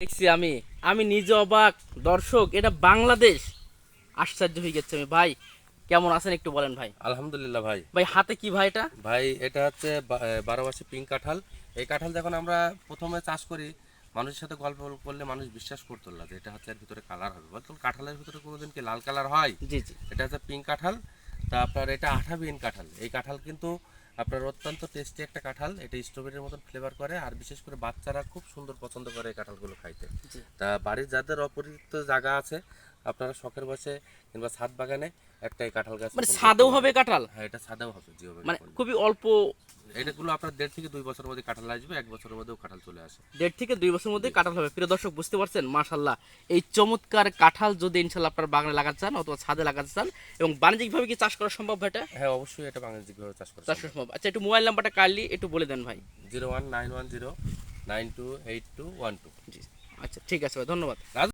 দেখছি আমি। আমি নিজে অবাক। দর্শক এটা বাংলাদেশ। আশ্চর্য হয়ে গেছে আমি। ভাই কেমন আছেন একটু বলেন ভাই। আলহামদুলিল্লাহ ভাই। ভাই হাতে কি ভাই এটা? ভাই এটা হচ্ছে বা- এ, বারোমাসি পিঙ্ক কাঁঠাল। এই কাঁঠাল যখন আমরা প্রথমে চাষ করি মানুষের সাথে গল্প করলে মানুষ বিশ্বাস করতো না যে এটা হচ্ছে এর ভিতরে কালার হবে। বলতো কাঁঠালের ভিতরে কোনোদিন কি লাল কালার হয়? জি জি। এটা হচ্ছে পিঙ্ক কাঁঠাল। তা আপনার এটা আঠাবিহীন কাঁঠাল। এই কাঁঠাল কিন্তু আপনার অত্যন্ত টেস্টি একটা কাঁঠাল। এটা স্ট্রবেরির মতন ফ্লেভার করে আর বিশেষ করে বাচ্চারা খুব সুন্দর পছন্দ করে এই কাঁঠালগুলো খাইতে। তা বাড়ির যাদের অপরিচিত জায়গা আছে আপনারা শখের বসে কিংবা ছাদ বাগানে একটাই কাঁঠাল গাছ মানে সাদেও হবে কাঁঠাল? হ্যাঁ এটা সাদাও হবে জি হবে মানে খুবই অল্প এটাগুলো আপনার দেড় থেকে দুই বছরের মধ্যে কাঁঠাল আসবে এক বছরের মধ্যেও কাঁঠাল চলে আসে। দেড় থেকে দুই বছরের মধ্যে কাঁঠাল হবে। প্রিয় দর্শক বুঝতে পারছেন? মাশাল্লাহ এই চমৎকার কাঁঠাল যদি ইনশাল্লাহ আপনার বাগানে লাগাতে চান অথবা ছাদে লাগাতে চান এবং বাণিজ্যিকভাবে কি চাষ করা সম্ভব এটা? হ্যাঁ অবশ্যই এটা বাণিজ্যিকভাবে চাষ করা চাষ করা সম্ভব। আচ্ছা একটু মোবাইল নাম্বারটা কাইন্ডলি একটু বলে দেন ভাই। Zero one nine one zero nine two eight two one two. জি। আচ্ছা ঠিক আছে ভাই ধন্যবাদ।